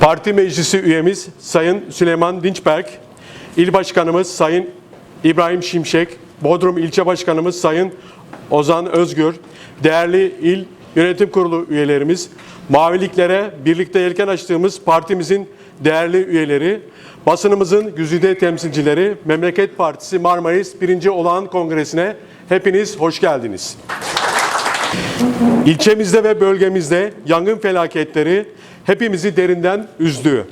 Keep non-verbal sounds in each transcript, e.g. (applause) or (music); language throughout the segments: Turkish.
Parti Meclisi üyemiz Sayın Süleyman Dinçberk, İl Başkanımız Sayın İbrahim Şimşek, Bodrum İlçe Başkanımız Sayın Ozan Özgür, değerli İl Yönetim Kurulu üyelerimiz, Maviliklere birlikte yelken açtığımız partimizin değerli üyeleri, basınımızın güzide temsilcileri, Memleket Partisi Marmaris 1. Olağan Kongresi'ne hepiniz hoş geldiniz. İlçemizde ve bölgemizde yangın felaketleri hepimizi derinden üzdü.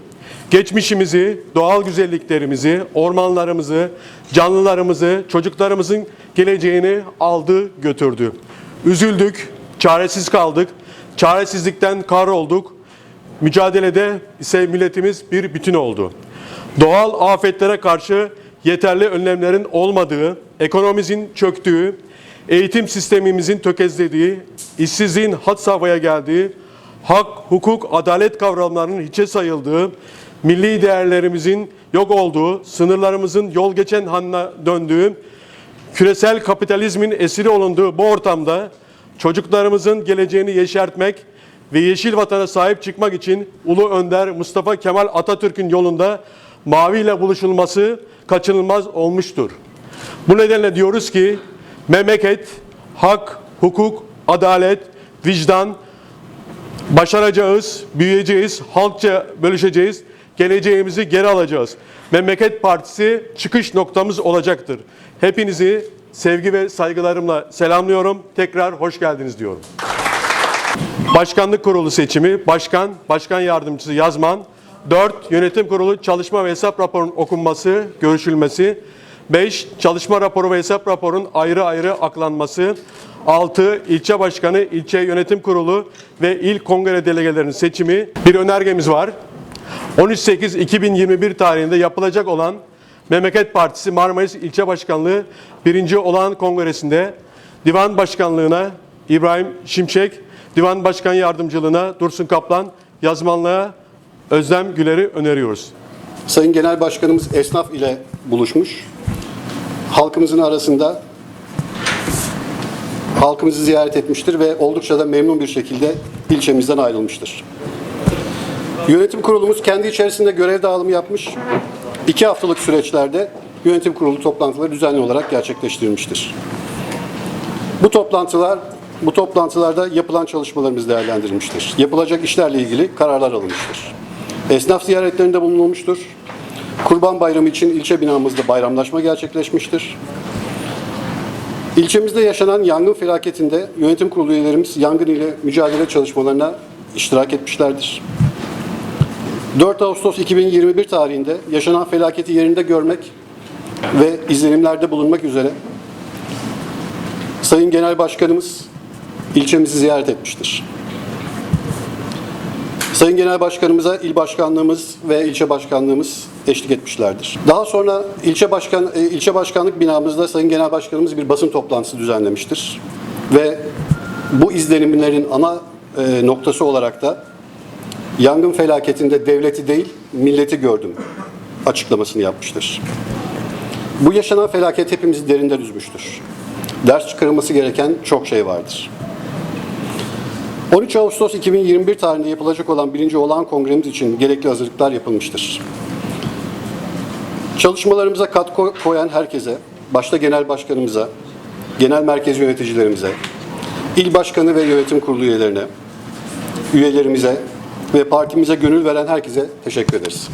Geçmişimizi, doğal güzelliklerimizi, ormanlarımızı, canlılarımızı, çocuklarımızın geleceğini aldı, götürdü. Üzüldük, çaresiz kaldık, çaresizlikten kahrolduk. Mücadelede ise milletimiz bir bütün oldu. Doğal afetlere karşı yeterli önlemlerin olmadığı, ekonomimizin çöktüğü, eğitim sistemimizin tökezlediği, işsizliğin had safhaya geldiği, hak, hukuk, adalet kavramlarının hiçe sayıldığı, milli değerlerimizin yok olduğu, sınırlarımızın yol geçen hanına döndüğü, küresel kapitalizmin esiri olunduğu bu ortamda çocuklarımızın geleceğini yeşertmek ve yeşil vatana sahip çıkmak için Ulu Önder Mustafa Kemal Atatürk'ün yolunda mavi ile buluşulması kaçınılmaz olmuştur. Bu nedenle diyoruz ki memleket, hak, hukuk, adalet, vicdan, başaracağız, büyüyeceğiz, halkça bölüşeceğiz, geleceğimizi geri alacağız. Memleket Partisi çıkış noktamız olacaktır. Hepinizi sevgi ve saygılarımla selamlıyorum. Tekrar hoş geldiniz diyorum. Başkanlık Kurulu seçimi, başkan, başkan yardımcısı yazman, 4. Yönetim Kurulu çalışma ve hesap raporunun okunması, görüşülmesi, 5. Çalışma raporu ve hesap raporunun ayrı ayrı aklanması, 6. ilçe başkanı, ilçe yönetim kurulu ve il kongre delegelerinin seçimi. Bir önergemiz var. 13.8.2021 tarihinde yapılacak olan Memleket Partisi Marmaris İlçe Başkanlığı 1. Olağan Kongresi'nde Divan Başkanlığına İbrahim Şimşek, Divan Başkan Yardımcılığına Dursun Kaplan, yazmanlığa Özlem Güler'i öneriyoruz. Sayın Genel Başkanımız esnaf ile buluşmuş. Halkımızın arasında halkımızı ziyaret etmiştir ve oldukça da memnun bir şekilde ilçemizden ayrılmıştır. Yönetim kurulumuz kendi içerisinde görev dağılımı yapmış. İki haftalık süreçlerde yönetim kurulu toplantıları düzenli olarak gerçekleştirilmiştir. Bu toplantılar bu toplantılarda yapılan çalışmalarımız değerlendirilmiştir. Yapılacak işlerle ilgili kararlar alınmıştır. Esnaf ziyaretlerinde bulunulmuştur. Kurban Bayramı için ilçe binamızda bayramlaşma gerçekleşmiştir. İlçemizde yaşanan yangın felaketinde yönetim kurulu üyelerimiz yangın ile mücadele çalışmalarına iştirak etmişlerdir. 4 Ağustos 2021 tarihinde yaşanan felaketi yerinde görmek ve izlenimlerde bulunmak üzere Sayın Genel Başkanımız ilçemizi ziyaret etmiştir. Sayın Genel Başkanımıza il başkanlığımız ve ilçe başkanlığımız eşlik etmişlerdir. Daha sonra ilçe başkan e, ilçe başkanlık binamızda Sayın Genel Başkanımız bir basın toplantısı düzenlemiştir. Ve bu izlenimlerin ana e, noktası olarak da yangın felaketinde devleti değil milleti gördüm açıklamasını yapmıştır. Bu yaşanan felaket hepimizi derinden üzmüştür. Ders çıkarılması gereken çok şey vardır. 13 Ağustos 2021 tarihinde yapılacak olan birinci olağan kongremiz için gerekli hazırlıklar yapılmıştır. Çalışmalarımıza katkı koyan herkese, başta genel başkanımıza, genel merkez yöneticilerimize, il başkanı ve yönetim kurulu üyelerine, üyelerimize ve partimize gönül veren herkese teşekkür ederiz.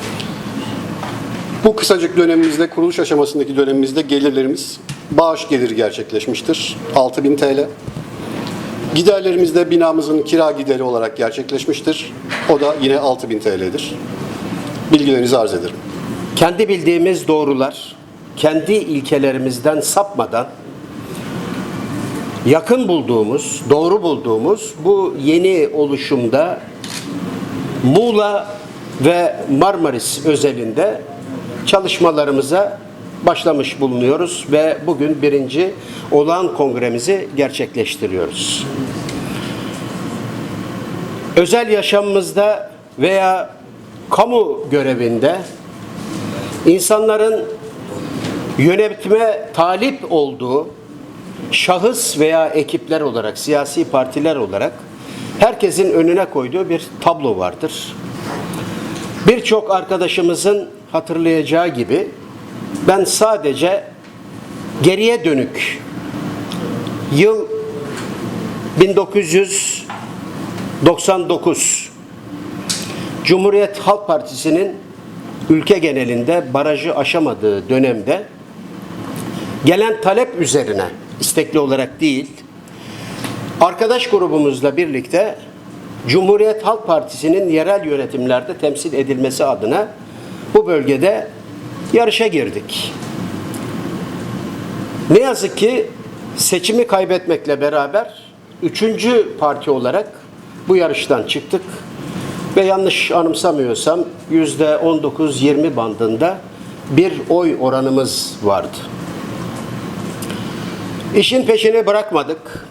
Bu kısacık dönemimizde, kuruluş aşamasındaki dönemimizde gelirlerimiz bağış geliri gerçekleşmiştir. 6000 TL. Giderlerimiz de binamızın kira gideri olarak gerçekleşmiştir. O da yine 6000 TL'dir. Bilgilerinizi arz ederim. kendi bildiğimiz doğrular, kendi ilkelerimizden sapmadan yakın bulduğumuz, doğru bulduğumuz bu yeni oluşumda Muğla ve Marmaris özelinde çalışmalarımıza başlamış bulunuyoruz ve bugün birinci olağan kongremizi gerçekleştiriyoruz. Özel yaşamımızda veya kamu görevinde insanların yönetime talip olduğu şahıs veya ekipler olarak, siyasi partiler olarak herkesin önüne koyduğu bir tablo vardır. Birçok arkadaşımızın hatırlayacağı gibi ben sadece geriye dönük yıl 1999 Cumhuriyet Halk Partisi'nin ülke genelinde barajı aşamadığı dönemde gelen talep üzerine istekli olarak değil arkadaş grubumuzla birlikte Cumhuriyet Halk Partisi'nin yerel yönetimlerde temsil edilmesi adına bu bölgede yarışa girdik. Ne yazık ki seçimi kaybetmekle beraber üçüncü parti olarak bu yarıştan çıktık ve yanlış anımsamıyorsam yüzde 19-20 bandında bir oy oranımız vardı. İşin peşini bırakmadık.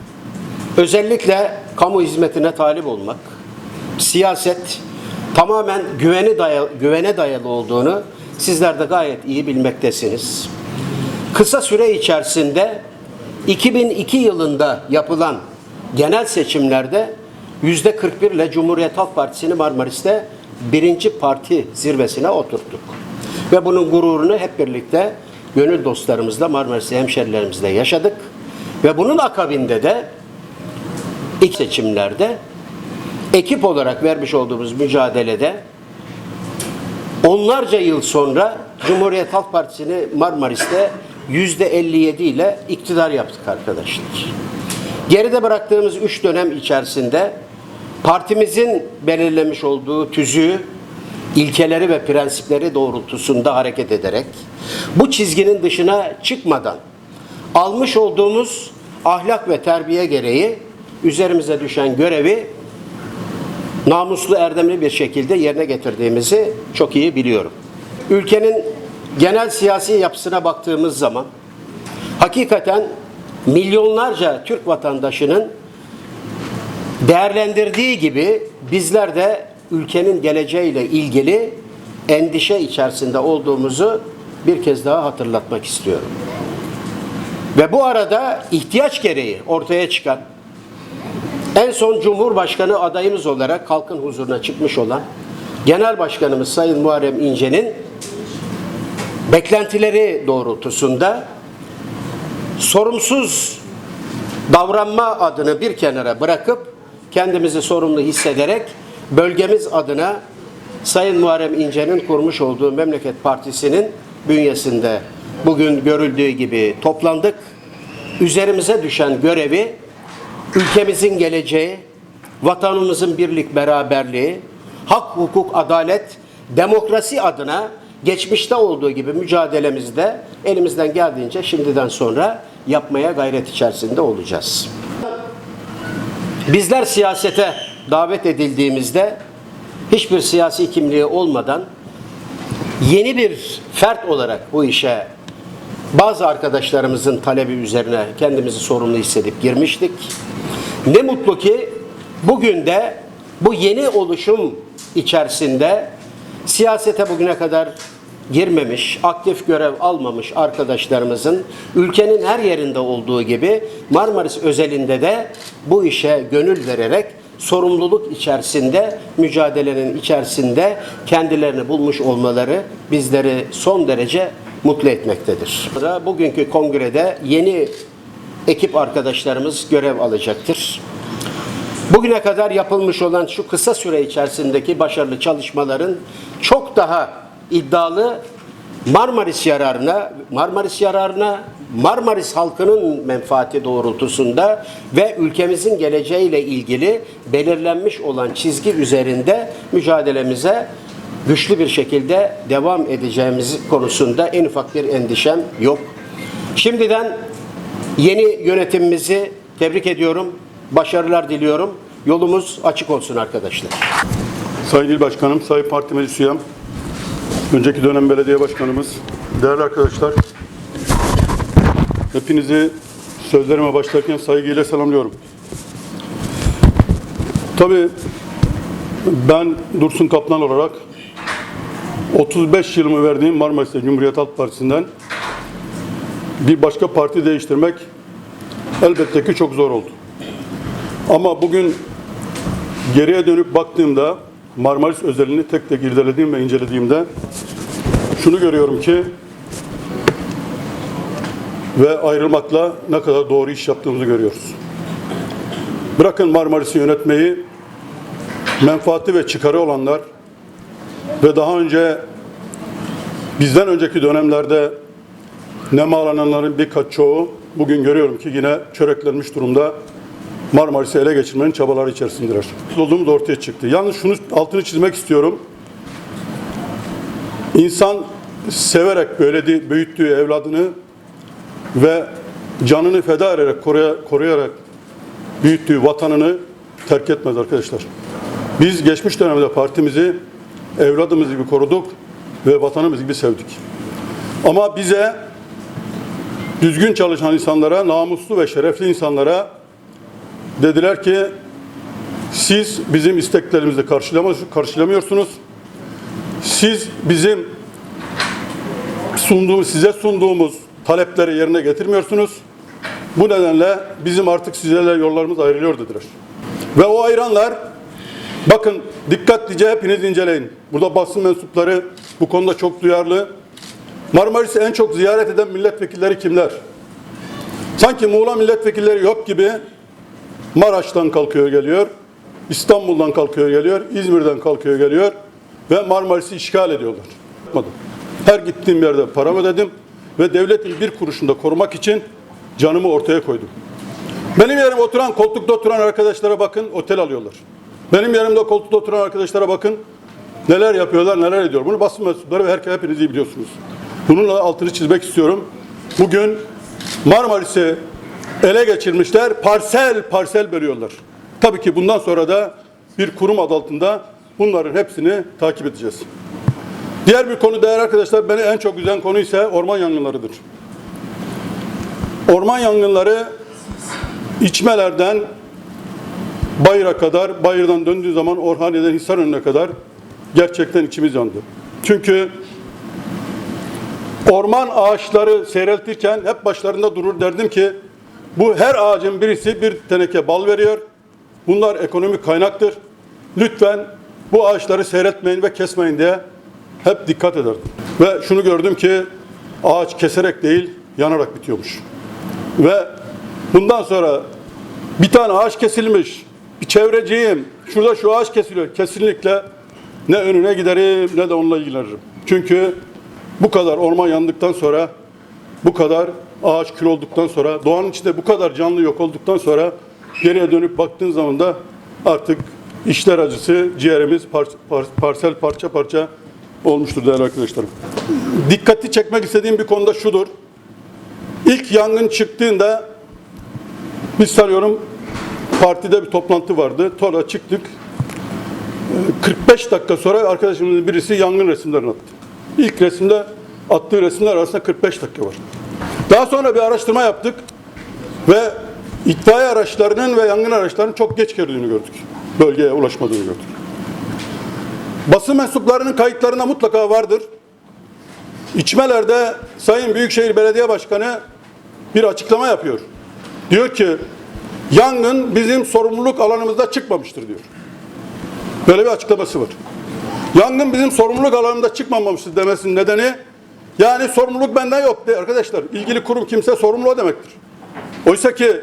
Özellikle kamu hizmetine talip olmak, siyaset tamamen güveni dayalı, güvene dayalı olduğunu sizler de gayet iyi bilmektesiniz. Kısa süre içerisinde 2002 yılında yapılan genel seçimlerde yüzde 41 ile Cumhuriyet Halk Partisi'ni Marmaris'te birinci parti zirvesine oturttuk. Ve bunun gururunu hep birlikte gönül dostlarımızla Marmaris'te hemşerilerimizle yaşadık. Ve bunun akabinde de ilk seçimlerde ekip olarak vermiş olduğumuz mücadelede onlarca yıl sonra Cumhuriyet Halk Partisi'ni Marmaris'te yüzde 57 ile iktidar yaptık arkadaşlar. Geride bıraktığımız üç dönem içerisinde partimizin belirlemiş olduğu tüzüğü, ilkeleri ve prensipleri doğrultusunda hareket ederek bu çizginin dışına çıkmadan almış olduğumuz ahlak ve terbiye gereği üzerimize düşen görevi namuslu erdemli bir şekilde yerine getirdiğimizi çok iyi biliyorum. Ülkenin genel siyasi yapısına baktığımız zaman hakikaten milyonlarca Türk vatandaşının değerlendirdiği gibi bizler de ülkenin geleceğiyle ilgili endişe içerisinde olduğumuzu bir kez daha hatırlatmak istiyorum. Ve bu arada ihtiyaç gereği ortaya çıkan en son Cumhurbaşkanı adayımız olarak halkın huzuruna çıkmış olan Genel Başkanımız Sayın Muharrem İnce'nin beklentileri doğrultusunda sorumsuz davranma adını bir kenara bırakıp kendimizi sorumlu hissederek bölgemiz adına Sayın Muharrem İnce'nin kurmuş olduğu Memleket Partisi'nin bünyesinde bugün görüldüğü gibi toplandık. Üzerimize düşen görevi ülkemizin geleceği, vatanımızın birlik beraberliği, hak, hukuk, adalet, demokrasi adına geçmişte olduğu gibi mücadelemizde elimizden geldiğince şimdiden sonra yapmaya gayret içerisinde olacağız. Bizler siyasete davet edildiğimizde hiçbir siyasi kimliği olmadan yeni bir fert olarak bu işe bazı arkadaşlarımızın talebi üzerine kendimizi sorumlu hissedip girmiştik. Ne mutlu ki bugün de bu yeni oluşum içerisinde siyasete bugüne kadar girmemiş, aktif görev almamış arkadaşlarımızın ülkenin her yerinde olduğu gibi Marmaris özelinde de bu işe gönül vererek sorumluluk içerisinde, mücadelenin içerisinde kendilerini bulmuş olmaları bizleri son derece mutlu etmektedir. Bugünkü kongrede yeni ekip arkadaşlarımız görev alacaktır. Bugüne kadar yapılmış olan şu kısa süre içerisindeki başarılı çalışmaların çok daha iddialı Marmaris yararına, Marmaris yararına, Marmaris halkının menfaati doğrultusunda ve ülkemizin geleceğiyle ilgili belirlenmiş olan çizgi üzerinde mücadelemize güçlü bir şekilde devam edeceğimiz konusunda en ufak bir endişem yok. Şimdiden yeni yönetimimizi tebrik ediyorum. Başarılar diliyorum. Yolumuz açık olsun arkadaşlar. Sayın İl Başkanım, Sayın Parti Meclis Üyem, önceki dönem belediye başkanımız, değerli arkadaşlar, hepinizi sözlerime başlarken saygıyla selamlıyorum. Tabii ben Dursun Kaplan olarak 35 yılımı verdiğim Marmaris'te Cumhuriyet Halk Partisi'nden bir başka parti değiştirmek elbette ki çok zor oldu. Ama bugün geriye dönüp baktığımda Marmaris özelini tek tek irdelediğim ve incelediğimde şunu görüyorum ki ve ayrılmakla ne kadar doğru iş yaptığımızı görüyoruz. Bırakın Marmaris'i yönetmeyi, menfaati ve çıkarı olanlar ve daha önce bizden önceki dönemlerde nemalananların birkaç çoğu bugün görüyorum ki yine çöreklenmiş durumda Marmaris'i ele geçirmenin çabaları içerisindeler. Olduğumuz ortaya çıktı. Yalnız şunu altını çizmek istiyorum. İnsan severek böyle büyüttüğü evladını ve canını feda ederek, koruya- koruyarak büyüttüğü vatanını terk etmez arkadaşlar. Biz geçmiş dönemde partimizi evladımız gibi koruduk ve vatanımız gibi sevdik. Ama bize düzgün çalışan insanlara, namuslu ve şerefli insanlara dediler ki siz bizim isteklerimizi karşılamıyorsunuz. Siz bizim sunduğumuz, size sunduğumuz talepleri yerine getirmiyorsunuz. Bu nedenle bizim artık sizlerle yollarımız ayrılıyor dediler. Ve o ayıranlar bakın dikkatlice hepiniz inceleyin. Burada basın mensupları bu konuda çok duyarlı. Marmaris'i en çok ziyaret eden milletvekilleri kimler? Sanki Muğla milletvekilleri yok gibi Maraş'tan kalkıyor geliyor, İstanbul'dan kalkıyor geliyor, İzmir'den kalkıyor geliyor ve Marmaris'i işgal ediyorlar. Her gittiğim yerde paramı ödedim ve devletin bir kuruşunu da korumak için canımı ortaya koydum. Benim yerimde oturan, koltukta oturan arkadaşlara bakın, otel alıyorlar. Benim yerimde koltukta oturan arkadaşlara bakın, neler yapıyorlar, neler ediyor. Bunu basın mensupları ve herkes hepiniz iyi biliyorsunuz. Bununla altını çizmek istiyorum. Bugün Marmaris'i ele geçirmişler, parsel parsel bölüyorlar. Tabii ki bundan sonra da bir kurum adı altında bunların hepsini takip edeceğiz. Diğer bir konu değerli arkadaşlar, beni en çok üzen konu ise orman yangınlarıdır. Orman yangınları içmelerden Bayır'a kadar, Bayır'dan döndüğü zaman Orhaniye'den Hisarönü'ne kadar gerçekten içimiz yandı. Çünkü orman ağaçları seyreltirken hep başlarında durur derdim ki bu her ağacın birisi bir teneke bal veriyor. Bunlar ekonomik kaynaktır. Lütfen bu ağaçları seyretmeyin ve kesmeyin diye hep dikkat ederdim. Ve şunu gördüm ki ağaç keserek değil yanarak bitiyormuş. Ve bundan sonra bir tane ağaç kesilmiş, bir çevreciyim, şurada şu ağaç kesiliyor. Kesinlikle ne önüne giderim ne de onunla ilgilenirim. Çünkü bu kadar orman yandıktan sonra, bu kadar ağaç kül olduktan sonra, doğanın içinde bu kadar canlı yok olduktan sonra geriye dönüp baktığın zaman da artık işler acısı ciğerimiz par- par- parsel parça parça olmuştur değerli arkadaşlarım. Dikkati çekmek istediğim bir konuda şudur. İlk yangın çıktığında biz sanıyorum partide bir toplantı vardı. Sonra çıktık. Ee, 45 dakika sonra arkadaşımızın birisi yangın resimlerini attı. İlk resimde attığı resimler arasında 45 dakika var. Daha sonra bir araştırma yaptık ve itfaiye araçlarının ve yangın araçlarının çok geç girdiğini gördük. Bölgeye ulaşmadığını gördük. Basın mensuplarının kayıtlarında mutlaka vardır. İçmelerde Sayın Büyükşehir Belediye Başkanı bir açıklama yapıyor. Diyor ki yangın bizim sorumluluk alanımızda çıkmamıştır diyor. Böyle bir açıklaması var. Yangın bizim sorumluluk alanında çıkmamıştır demesinin nedeni yani sorumluluk benden yok de arkadaşlar. İlgili kurum kimse sorumlu o demektir. Oysa ki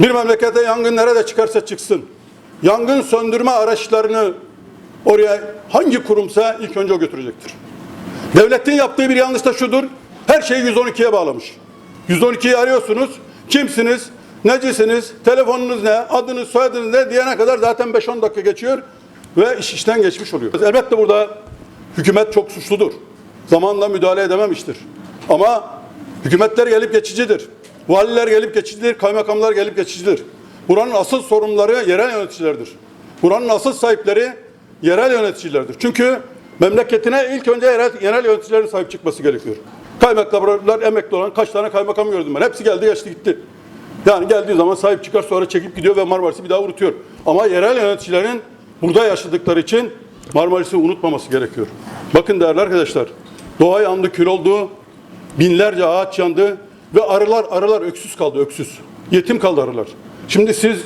bir memlekete yangın nerede çıkarsa çıksın. Yangın söndürme araçlarını oraya hangi kurumsa ilk önce o götürecektir. Devletin yaptığı bir yanlış da şudur. Her şeyi 112'ye bağlamış. 112'yi arıyorsunuz. Kimsiniz? Necisiniz? Telefonunuz ne? Adınız, soyadınız ne? Diyene kadar zaten 5-10 dakika geçiyor ve iş işten geçmiş oluyor. Elbette burada hükümet çok suçludur. Zamanla müdahale edememiştir. Ama hükümetler gelip geçicidir. Valiler gelip geçicidir, kaymakamlar gelip geçicidir. Buranın asıl sorumluları yerel yöneticilerdir. Buranın asıl sahipleri yerel yöneticilerdir. Çünkü memleketine ilk önce yerel, yerel yöneticilerin sahip çıkması gerekiyor. Kaymakamlar emekli olan kaç tane kaymakam gördüm ben. Hepsi geldi geçti gitti. Yani geldiği zaman sahip çıkar sonra çekip gidiyor ve Marmaris'i bir daha unutuyor. Ama yerel yöneticilerin burada yaşadıkları için Marmaris'i unutmaması gerekiyor. Bakın değerli arkadaşlar, doğa yandı, kül oldu, binlerce ağaç yandı ve arılar, arılar öksüz kaldı, öksüz. Yetim kaldı arılar. Şimdi siz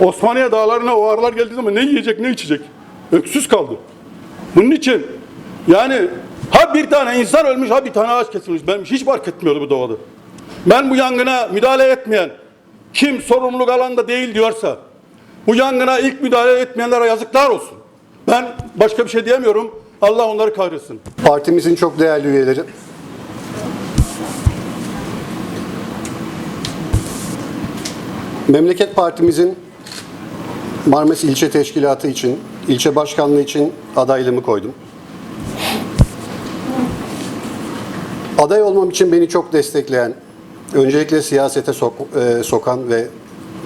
Osmaniye dağlarına o arılar geldiği zaman ne yiyecek, ne içecek? öksüz kaldı. Bunun için yani ha bir tane insan ölmüş ha bir tane ağaç kesilmiş. Ben hiç fark etmiyordu bu doğada. Ben bu yangına müdahale etmeyen kim sorumluluk alanda değil diyorsa bu yangına ilk müdahale etmeyenlere yazıklar olsun. Ben başka bir şey diyemiyorum. Allah onları kahretsin. Partimizin çok değerli üyeleri, Memleket Partimizin Marmaris İlçe Teşkilatı için, ilçe başkanlığı için adaylığımı koydum. Aday olmam için beni çok destekleyen, öncelikle siyasete sok- e, sokan ve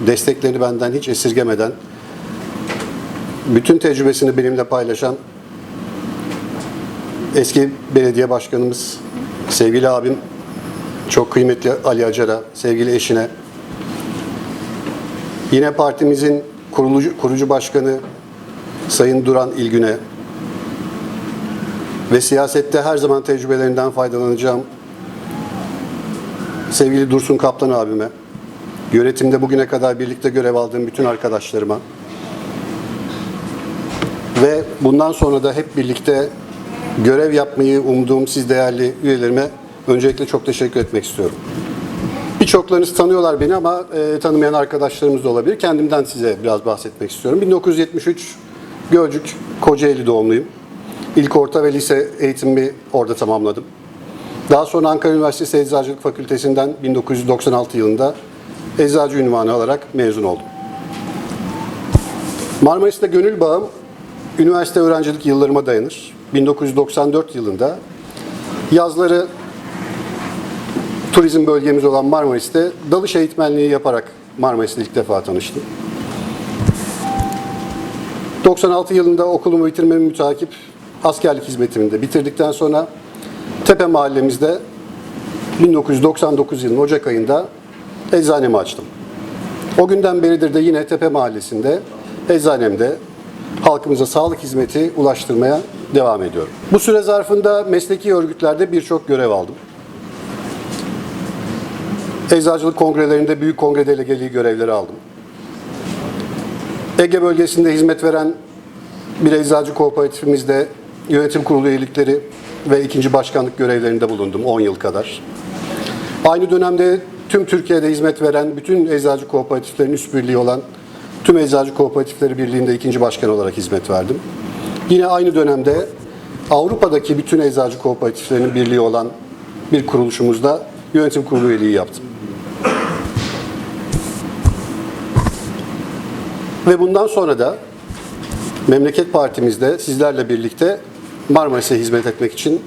desteklerini benden hiç esirgemeden, bütün tecrübesini benimle paylaşan eski belediye başkanımız, sevgili abim, çok kıymetli Ali Acar'a, sevgili eşine, yine partimizin kurulucu, kurucu başkanı Sayın Duran İlgün'e ve siyasette her zaman tecrübelerinden faydalanacağım sevgili Dursun Kaplan abime, yönetimde bugüne kadar birlikte görev aldığım bütün arkadaşlarıma, ve bundan sonra da hep birlikte görev yapmayı umduğum siz değerli üyelerime öncelikle çok teşekkür etmek istiyorum. Birçoklarınız tanıyorlar beni ama e, tanımayan arkadaşlarımız da olabilir. Kendimden size biraz bahsetmek istiyorum. 1973 Gölcük Kocaeli doğumluyum. İlk orta ve lise eğitimimi orada tamamladım. Daha sonra Ankara Üniversitesi Eczacılık Fakültesinden 1996 yılında eczacı ünvanı alarak mezun oldum. Marmaris'te gönül bağım üniversite öğrencilik yıllarıma dayanır. 1994 yılında yazları turizm bölgemiz olan Marmaris'te dalış eğitmenliği yaparak Marmaris'le ilk defa tanıştım. 96 yılında okulumu bitirmemi mütakip askerlik hizmetimi de bitirdikten sonra Tepe mahallemizde 1999 yılının Ocak ayında eczanemi açtım. O günden beridir de yine Tepe Mahallesi'nde, eczanemde halkımıza sağlık hizmeti ulaştırmaya devam ediyorum. Bu süre zarfında mesleki örgütlerde birçok görev aldım. Eczacılık kongrelerinde büyük kongre delegeliği görevleri aldım. Ege bölgesinde hizmet veren bir eczacı kooperatifimizde yönetim kurulu üyelikleri ve ikinci başkanlık görevlerinde bulundum 10 yıl kadar. Aynı dönemde tüm Türkiye'de hizmet veren bütün eczacı kooperatiflerin üst birliği olan Tüm Eczacı Kooperatifleri Birliği'nde ikinci başkan olarak hizmet verdim. Yine aynı dönemde Avrupa'daki bütün eczacı kooperatiflerinin birliği olan bir kuruluşumuzda yönetim kurulu üyeliği yaptım. Ve bundan sonra da Memleket Partimizde sizlerle birlikte Marmaris'e hizmet etmek için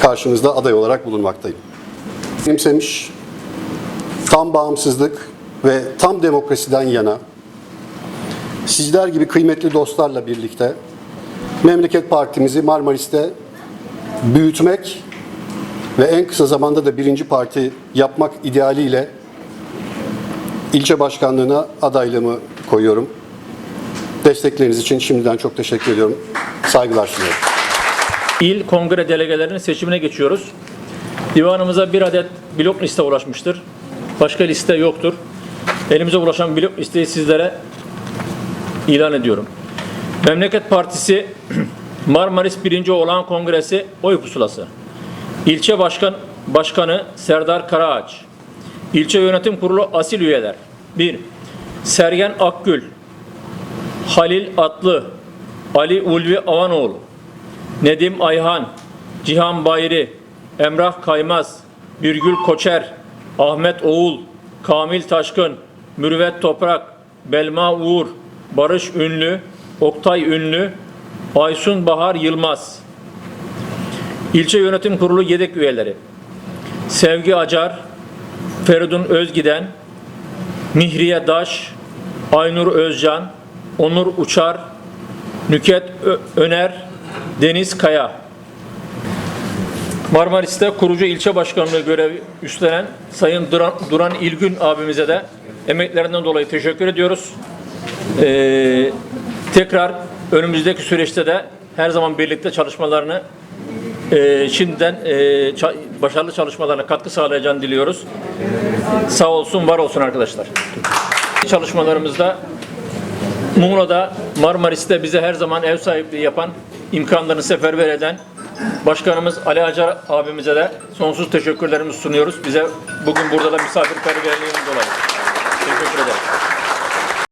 karşınızda aday olarak bulunmaktayım. Benimsemiş, tam bağımsızlık ve tam demokrasiden yana sizler gibi kıymetli dostlarla birlikte Memleket Partimizi Marmaris'te büyütmek ve en kısa zamanda da birinci parti yapmak idealiyle ilçe başkanlığına adaylığımı koyuyorum. Destekleriniz için şimdiden çok teşekkür ediyorum. Saygılar sunuyorum. İl kongre delegelerinin seçimine geçiyoruz. Divanımıza bir adet blok liste ulaşmıştır. Başka liste yoktur. Elimize ulaşan blok listeyi sizlere ilan ediyorum. Memleket Partisi (clears throat) Marmaris 1. Olağan Kongresi oy pusulası. İlçe Başkan Başkanı Serdar Karaağaç. İlçe Yönetim Kurulu asil üyeler. 1. Sergen Akgül, Halil Atlı, Ali Ulvi Avanoğlu, Nedim Ayhan, Cihan Bayri, Emrah Kaymaz, Birgül Koçer, Ahmet Oğul, Kamil Taşkın, Mürvet Toprak, Belma Uğur, Barış Ünlü, Oktay Ünlü, Aysun Bahar Yılmaz. İlçe Yönetim Kurulu yedek üyeleri. Sevgi Acar, Feridun Özgiden, Mihriye Daş, Aynur Özcan, Onur Uçar, Nüket Öner, Deniz Kaya. Marmaris'te kurucu ilçe başkanlığı görevi üstlenen Sayın Duran, Duran İlgün abimize de emeklerinden dolayı teşekkür ediyoruz. Ee, tekrar önümüzdeki süreçte de her zaman birlikte çalışmalarını e, şimdiden e, ça- başarılı çalışmalarına katkı sağlayacağını diliyoruz. Sağ olsun, var olsun arkadaşlar. Çalışmalarımızda Muğla'da, Marmaris'te bize her zaman ev sahipliği yapan, imkanlarını seferber eden Başkanımız Ali Acar abimize de sonsuz teşekkürlerimizi sunuyoruz. Bize bugün burada da misafirperverliğinin dolayı. Teşekkür ederim.